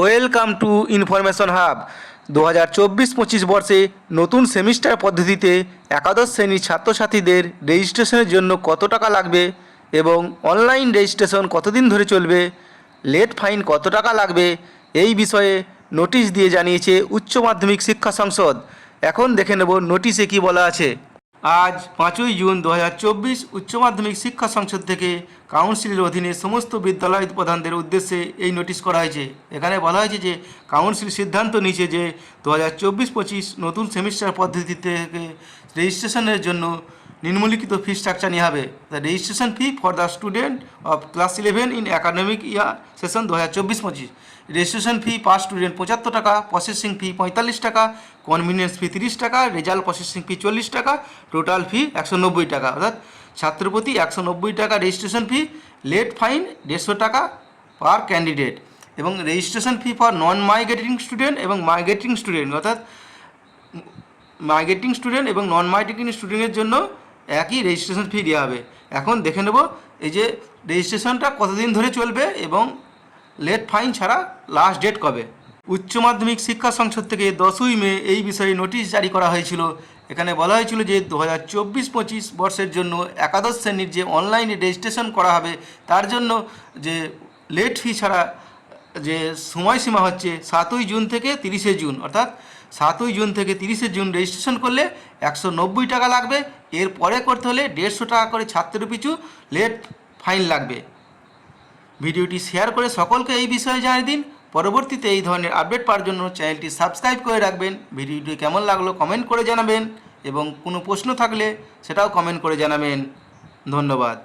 Welcome to information hub. দু হাজার চব্বিশ পঁচিশ বর্ষে নতুন সেমিস্টার পদ্ধতিতে একাদশ শ্রেণির ছাত্রছাত্রীদের রেজিস্ট্রেশনের জন্য কত টাকা লাগবে এবং অনলাইন রেজিস্ট্রেশন কতদিন ধরে চলবে, লেট ফাইন কত টাকা লাগবে, এই বিষয়ে নোটিশ দিয়ে জানিয়েছে উচ্চ মাধ্যমিক শিক্ষা সংসদ। এখন দেখে নেব নোটিশে কি বলা আছে। আজ পাঁচই জুন দু হাজার চব্বিশ উচ্চ মাধ্যমিক শিক্ষা সংসদ থেকে কাউন্সিলের অধীনে সমস্ত বিদ্যালয় প্রধানদের উদ্দেশ্যে এই নোটিশ করা হয়েছে। এখানে বলা হয়েছে যে, কাউন্সিল সিদ্ধান্ত নিয়েছে যে, দু হাজার চব্বিশ পঁচিশ নতুন সেমিস্টার পদ্ধতি থেকে রেজিস্ট্রেশনের জন্য নিম্নলিখিত ফি স্ট্রাকচার নেওয়া হবে। Registration fee for the student of class eleven in academic year session দু হাজার চব্বিশ পঁচিশ। রেজিস্ট্রেশন ফি পার স্টুডেন্ট পঁচাত্তর টাকা প্রসেসিং ফি পঁয়তাল্লিশ টাকা কনভিনিয়েন্স ফি তিরিশ টাকা রেজাল্ট প্রসেসিং ফি চল্লিশ টাকা টোটাল ফি একশো নব্বই টাকা। অর্থাৎ ছাত্রপ্রতি একশো নব্বই টাকা রেজিস্ট্রেশন ফি লেট ফাইন দেড়শো টাকা পার ক্যান্ডিডেট এবং registration fee for non migrating student এবং মাইগ্রেটিং স্টুডেন্ট অর্থাৎ মাইগ্রেটিং স্টুডেন্ট এবং নন মাইগ্রেটিং স্টুডেন্টের জন্য একই রেজিস্ট্রেশন ফি দেওয়া হবে। এখন দেখে নেব এই যে রেজিস্ট্রেশনটা কতদিন ধরে চলবে এবং লেট ফাইন ছাড়া লাস্ট ডেট কবে। উচ্চ মাধ্যমিক শিক্ষা সংসদ থেকে দশই মে এই বিষয়ে নোটিশ জারি করা হয়েছিল। এখানে বলা হয়েছিল যে দু হাজার চব্বিশ পঁচিশ বর্ষের জন্য একাদশ শ্রেণির যে অনলাইনে রেজিস্ট্রেশন করা হবে, তার জন্য যে লেট ফি ছাড়া যে সময়সীমা হচ্ছে সাতই জুন থেকে তিরিশে জুন, অর্থাৎ সাতই জুন থেকে তিরিশে জুন রেজিস্ট্রেশন করলে একশো নব্বই টাকা লাগবে। এর পরে করতে হলে দেড়শো টাকা করে ছাত্রের পিছু লেট ফাইন লাগবে। ভিডিওটি শেয়ার করে সকলকে এই বিষয়ে জানিয়ে দিন। পরবর্তীতে এই ধরনের আপডেট পাওয়ার জন্য চ্যানেলটি সাবস্ক্রাইব করে রাখবেন। ভিডিওটি কেমন লাগল কমেন্ট করে জানাবেন এবং কোনো প্রশ্ন থাকলে সেটাও কমেন্ট করে জানাবেন। ধন্যবাদ।